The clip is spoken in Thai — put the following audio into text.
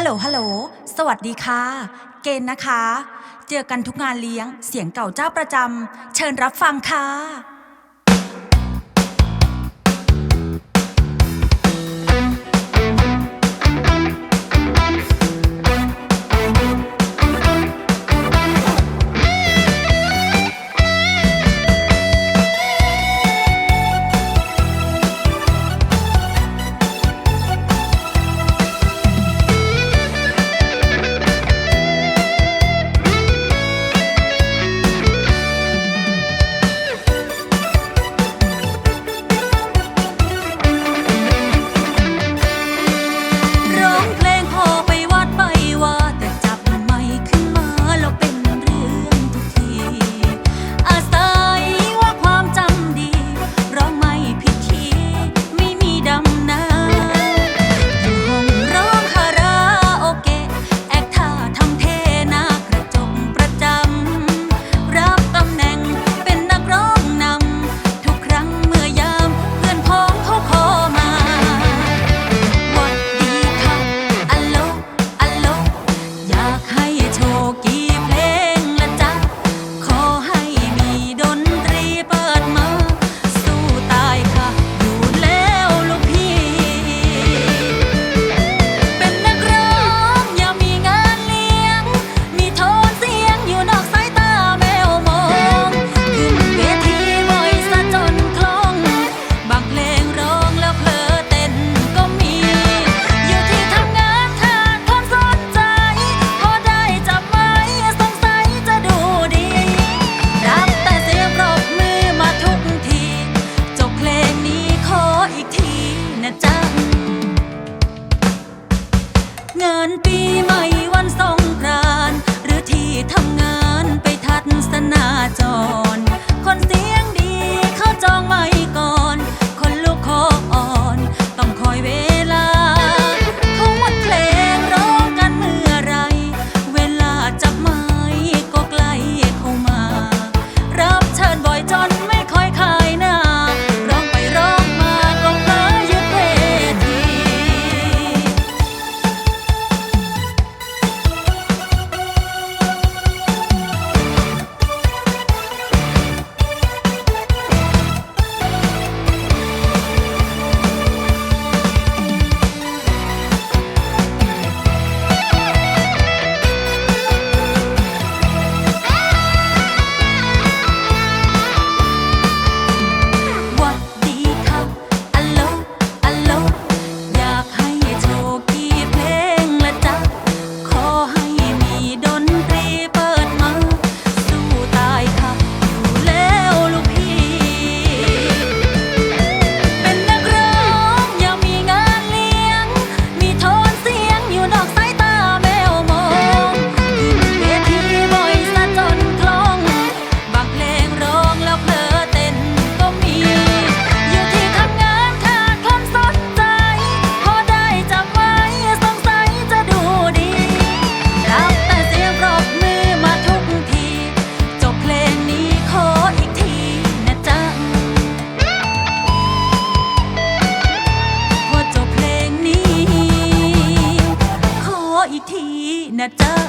ฮัลโหล ฮัลโหล สวัสดีค่ะ เกณฑ์นะคะ เจอกันทุกงานเลี้ยง เสียงเก่าเจ้าประจำ เชิญรับฟังค่ะ at all. Nata.